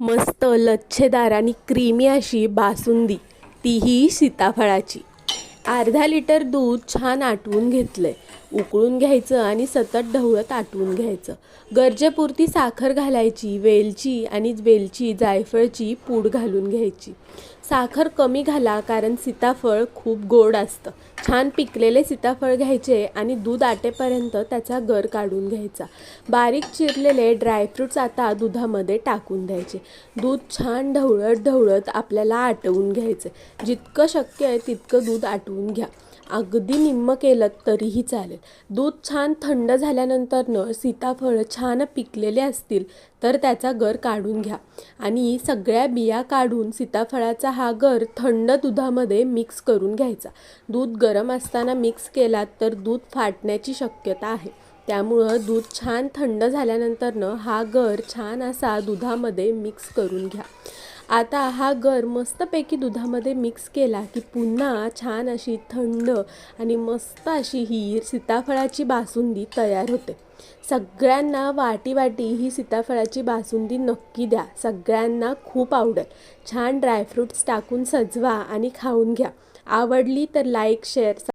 मस्त लच्छेदार आणि क्रीमी अशी बासुंदी तीही सीताफळाची. अर्धा लिटर दूध छान आटवून आहे उकळून घ्यायचं आणि सतत ढवळत आटवून घ्यायचं. गरजेपुरती साखर घालायची वेलची आणि वेलची जायफळची पूड घालून घ्यायची. साखर कमी घाला कारण सीताफळ खूप गोड असतं. छान पिकलेले सीताफळ घ्यायचे आणि दूध आटेपर्यंत त्याचा गर काढून घ्यायचा. बारीक चिरलेले ड्रायफ्रूट्स आता दुधामध्ये टाकून द्यायचे. दूध छान ढवळत ढवळत आपल्याला आटवून घ्यायचे जितकं शक्य आहे तितकं दूध आटवून घ्या. अगदी निम्म केलं तरीही चालेल. दूध छान थंड झाल्यानंतरनं सीताफळ छान पिकलेले असतील तर त्याचा गर काढून घ्या. आणि सगळ्या बिया काढून सीताफळाचा हा गर थंड दुधामध्ये मिक्स करून घ्यायचा. दूध गरम असताना मिक्स केलात तर दूध फाटण्याची शक्यता आहे. त्यामुळं दूध छान थंड झाल्यानंतरनं हा गर छान असा दुधामध्ये मिक्स करून घ्या. आता हा गर मस्तपैकी दुधामध्ये मिक्स केला की पुन्हा छान अशी थंड आणि मस्त अशी ही सीताफळाची बासुंदी तयार होते. सगळ्यांना वाटी वाटी ही सीताफळाची बासुंदी नक्की द्या. सगळ्यांना खूप आवडेल. छान ड्रायफ्रूट्स टाकून सजवा आणि खाऊन घ्या. आवडली तर लाईक शेअर